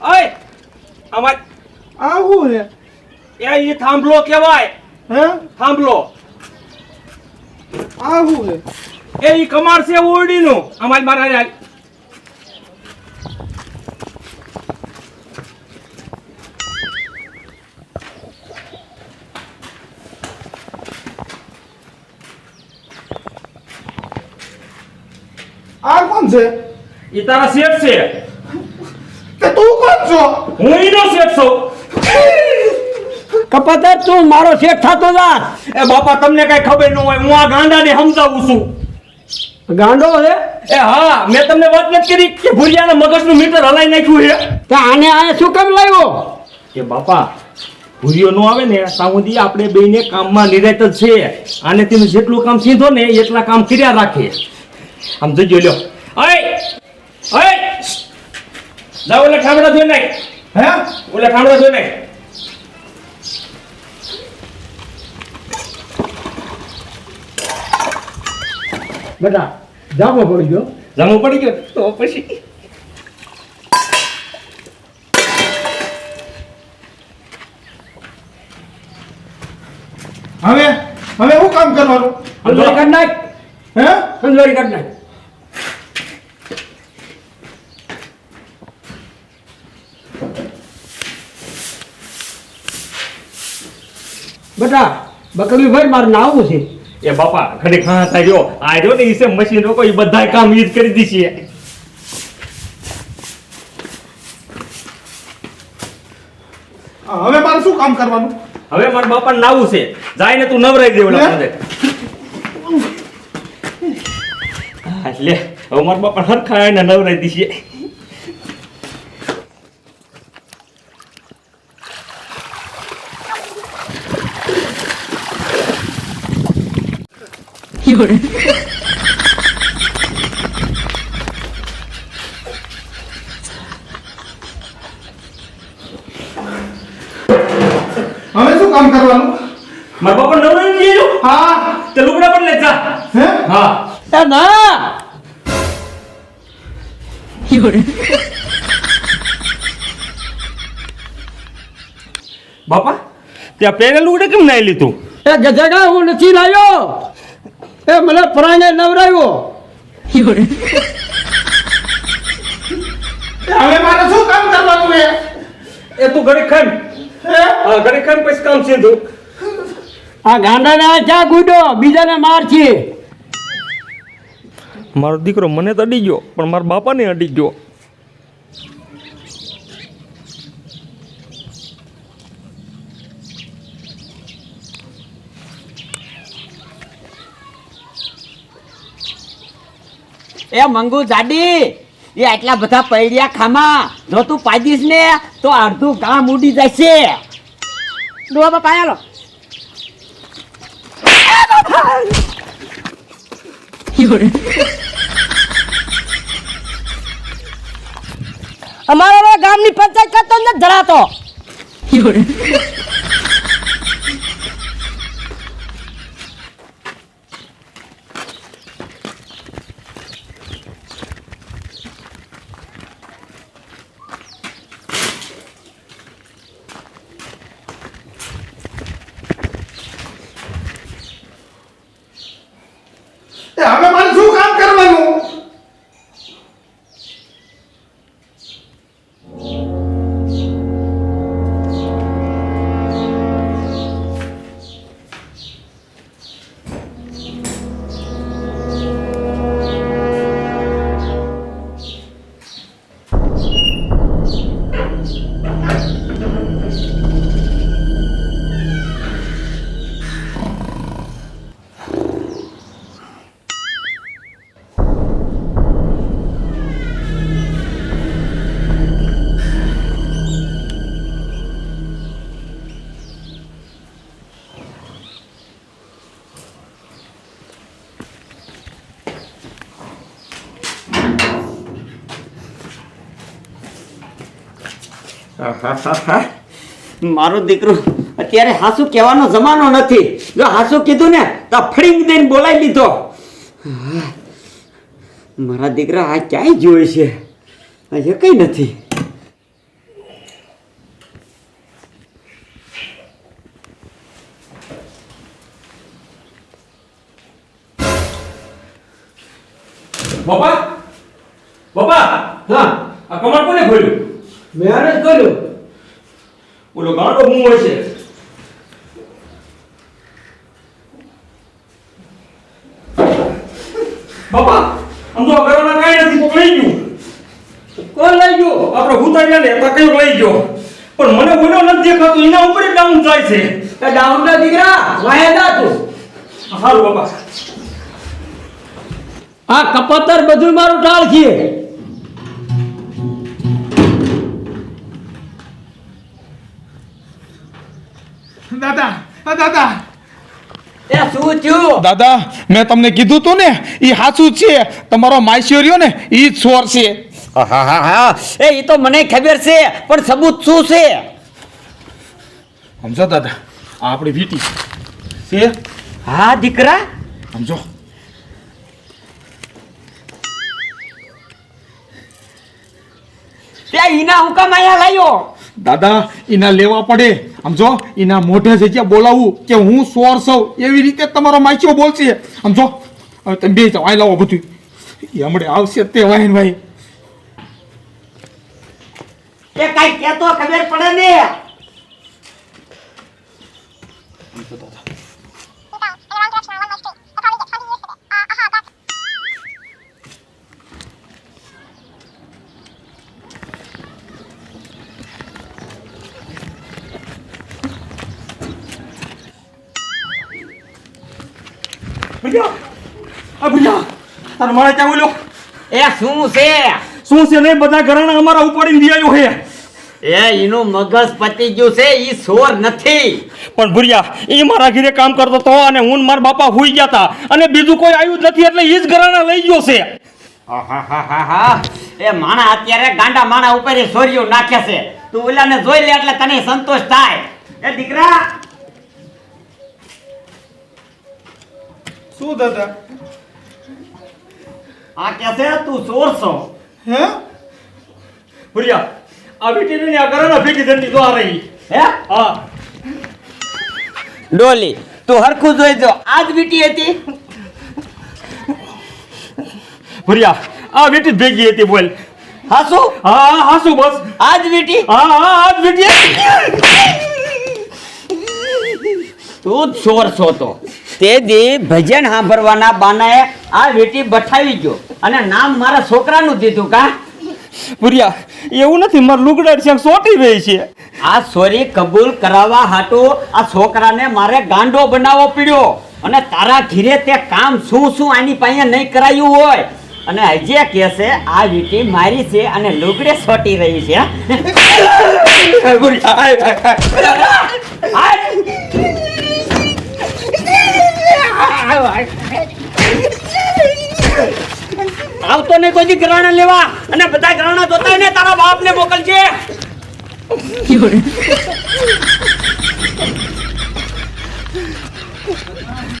ઓય અમાર આવું રે એ ઈ થાંભલો કહેવાય. હે? થાંભલો. આવું રે એ ઈ કમાડ છે ઓરડીનું. અમાર મારા. આ કોણ છે? એ તારા શેઠ છે. તે તું કોણ છો? હું ઈનો શેઠ છું. કપાતર તું મારો શેઠ થતો જા એ બાપા તમને કઈ ખબર ન હોય હું આ ગાંડાને સમજાવું છું. ગાંડો હે? એ હા મેં તમને વાત નથી કરી કે ભૂરિયાના મગજનું મીટર હલાઈ નાખ્યું છે. તે આને આને શું કામ લાવ્યો? કે બાપા ભૂરીઓ નો આવે ને સાઉદી આપણે બેને કામમાં નિરાત જ છે. આને તેનું જેટલું કામ સીધો ને એટલા કામ કર્યા રાખે. આમ જોજો લ્યો. અય! ઓય જાઓ ઓલા ઠામડા ધોઈ નાખ. હે? ઓલે ઠામડા ધોઈ નાખ. બેટા જામો પડી ગયો. જામો પડી ગયો? તો પછી? હવે? હવે શું કામ કરવાનું? હે? અંજોરી કાઢ નાખ. બેટા બકરી ભાઈ મારું નાવું છે? એ બાપા ઘડી ખા થાય જો આ જો ને ઈસે મશીન રોકો એ બધા કામ ઈ કરી દી છે હવે મારે શું કામ કરવાનું? હવે મારા બાપા નાવું છે. જાય ને તું નવરાઈ દે મને હા, લે. હવે મારા બાપા હરખા એને નવરાઈ દીધી છે હવે શું કામ કરવાનું? મારા બાપા નવરાઈ દીધો હા. તે લુગડા પણ લે જા. હે? હા. એ ના. બાપા ત્યાં પહેરેલું લુગડા કેમ નાઈ લીધું? એ ગધેડા હું નથી લાવ્યો. એ મને પરાણે નવરાવ્યો હવે મારે શું કામ કરવાનું હે એ તું ઘરે ખાન ઘરે ખામ પછી કામ છે તું આ ગાંડાને આ ચા ગુડો? બીજાને માર છે. મારો દીકરો મને તો અડી ગયો પણ મારા બાપાને અડી ગયો. એ મંગુ જાડી, એ આટલા બધા પૈડિયા ખામા, જો તું પાડીશ ને, તો અડધું ગામ ઉડી જશે. ડોબા બાપા આલો અમારો ગામની પંચાયત કરતો જ ધરાતો મારો દીકરો અત્યારે હાસુ કહેવાનો જમાનો નથી. જો હાસુ કીધું ને, તો ફળિંગ દઈને બોલાવી લીધો. મારા દીકરા આ ક્યાંય જોઈ છે? હજુ કંઈ નથી. બાપા બાપા, હા, આ કમળ કોને ખોલ્યું? મેં કર્યો. ઓલો ગાંડો હું હોય છે? બાપા આમ તો ઘરના કાંઈ નથી કોક લઈ ગયું. કોણ લઈ ગયો? આપણે ભૂતાડ્યા ને તો કયો લઈ ગયો. પણ મને ઓલો નથી દેખાતો એના ઉપર ડાઉન થાય છે. એ ડાઉનના દીકરા વાયા ના તું. સારું બાપા. આ કપતર બધું મારું ટાળ છે દાદા આ દાદા. એ શું થયું? દાદા મેં તમને કીધું તું ને એ સાચું છે. તમારો રહ્યો ને એ જ ચોર છે. હા હા હા. એ ઈ તો મને ખબર છે પણ સબૂત શું છે? સમજો દાદા આ આપણી વીટી. છે? હા દીકરા? સમજો. ત્યાં ઈના હુકમ અહીંયા લાયો. દાદા એના લેવા પડે. સમજો એના મોઢે જગ્યા બોલાવવું કે હું સોર સૌ એવી રીતે તમારો માઈચ્યો બોલશે. સમજો હવે તમે બે જાઓ આ લાવો બધું એ હમણે આવશે તે વાહિન ભાઈ એ કઈ કેતો ખબર પડે ને. ભૈયા આ ભૈયા તાર મારે ક્યાં ઓલો એ શું છે? શું છે નહીં બધા ઘરાણા અમારા ઉપાડીને દિયાયો હે એ એનું મગજ પતી ગયું છે ઈ સોર નથી. પણ ભુરિયા એ મારા ઘરે કામ કરતો હતો અને હું મારા બાપા હુઈ ગયા હતા. અને બીજું કોઈ આવ્યું જ નથી એટલે એ જ ઘરાણા લઈ ગયો છે. એ માણા અત્યારે ગાંડા માણા ઉપર સોરીઓ નાખે છે. તું ઓલાને જોઈ લે એટલે તને સંતોષ થાય. એ દીકરા શું દાદા આ કે છે તું ચોર છો. હે? ભુરિયા આ બેટી આ ઘરાણા ભેગી ધંધી તો આ રહી. હે? હા. ડોલી તું હરખું જોઈજો આજ વીટી હતી. ભુરિયા આ બેટી ભેગી હતી બોલ. હાસુ હા હા હાસુ બસ આજ વીટી? હા હા આ જ બેટી તું જ ચોર છો તો. તે દી ભજન સાંભળવાના બાનાએ આ વેટી બઠાવી ગયો. અને નામ મારા છોકરાનું દીધું કા? પુરિયા એવું નથી મારું લુગડર છે સોટી રહી છે. આ સોરી કબૂલ કરાવવા હાટુ આ છોકરાને મારે ગાંડો બનાવવો પડ્યો. અને તારા ઘીરે તે કામ શું શું આની પાસે નહીં કરાયું હોય. અને હજી કહે છે આ વીટી મારી છે અને લુગડે સોટી રહી છે. આવતો ને કોઈ ગ્રહણ લેવા. અને બધા ગ્રહણ જોતા ને તારા બાપ ને મોકલજે.